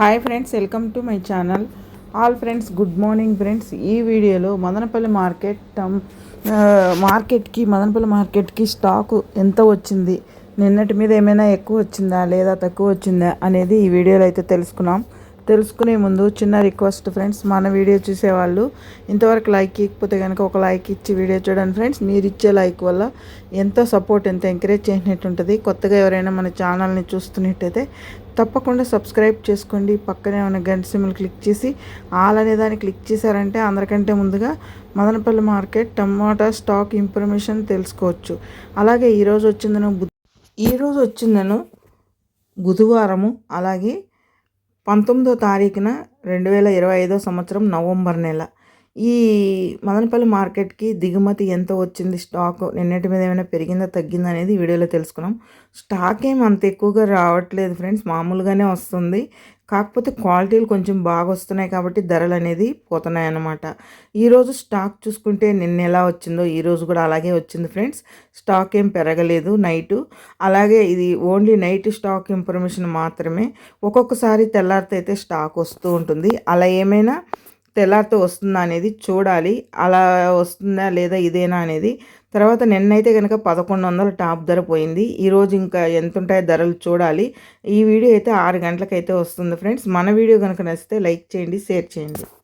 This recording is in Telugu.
Hi friends welcome to my channel. All friends good morning friends. ఈ వీడియోలో మదనపల్లి మార్కెట్ టమ్, మార్కెట్కి మదనపల్లి మార్కెట్కి స్టాకు ఎంత వచ్చింది నిన్నటి మీద ఏమైనా ఎక్కువ వచ్చిందా లేదా తక్కువ వచ్చిందా అనేది ఈ వీడియోలో అయితే తెలుసుకున్నాం. తెలుసుకునే ముందు చిన్న రిక్వెస్ట్ ఫ్రెండ్స్ మన వీడియో చూసేవాళ్ళు ఇంతవరకు లైక్ ఇకపోతే కనుక ఒక లైక్ ఇచ్చి వీడియో చూడండి ఫ్రెండ్స్. మీరు ఇచ్చే లైక్ వల్ల ఎంతో సపోర్ట్ ఎంతో ఎంకరేజ్ చేసినట్టు ఉంటుంది. కొత్తగా ఎవరైనా మన ఛానల్ని చూస్తున్నట్టయితే తప్పకుండా సబ్స్క్రైబ్ చేసుకోండి. పక్కనే ఉన్న గంట సిమ్లు క్లిక్ చేసి ఆల్ అనే దాన్ని క్లిక్ చేశారంటే అందరికంటే ముందుగా Madanapalle market tomato stock information తెలుసుకోవచ్చు. అలాగే ఈరోజు వచ్చిందను బు ఈరోజు వచ్చిందను బుధవారము అలాగే పంతొమ్మిదో తారీఖున రెండు వేల ఇరవై ఐదో సంవత్సరం నవంబర్ నెల. ఈ మదనపల్లి మార్కెట్కి దిగుమతి ఎంత వచ్చింది? స్టాక్ నిన్నటి మీద ఏమైనా పెరిగిందా తగ్గిందా అనేది వీడియోలో తెలుసుకున్నాం. స్టాక్ ఏం అంత ఎక్కువగా రావట్లేదు ఫ్రెండ్స్. మామూలుగానే వస్తుంది. కాకపోతే క్వాలిటీలు కొంచెం బాగా వస్తున్నాయి కాబట్టి ధరలు అనేది పోతున్నాయి అన్నమాట ఈరోజు స్టాక్ చూసుకుంటే నిన్న ఎలా వచ్చిందో ఈరోజు కూడా అలాగే వచ్చింది ఫ్రెండ్స్. స్టాక్ ఏం పెరగలేదు నైటు. అలాగే ఇది ఓన్లీ నైట్ స్టాక్ ఇన్ఫర్మేషన్ మాత్రమే. ఒక్కొక్కసారి తెల్లారితే అయితే స్టాక్ వస్తూ ఉంటుంది. అలా ఏమైనా తెల్లారితో వస్తుందా అనేది చూడాలి. అలా వస్తుందా లేదా ఇదేనా అనేది. తర్వాత నిన్నైతే కనుక పదకొండు వందల టాప్ ధర పోయింది. ఈరోజు ఇంకా ఎంత ఉంటాయో ధరలు చూడాలి. ఈ వీడియో అయితే ఆరు గంటలకైతే వస్తుంది ఫ్రెండ్స్. మన వీడియో కనుక నచ్చితే లైక్ చేయండి షేర్ చేయండి.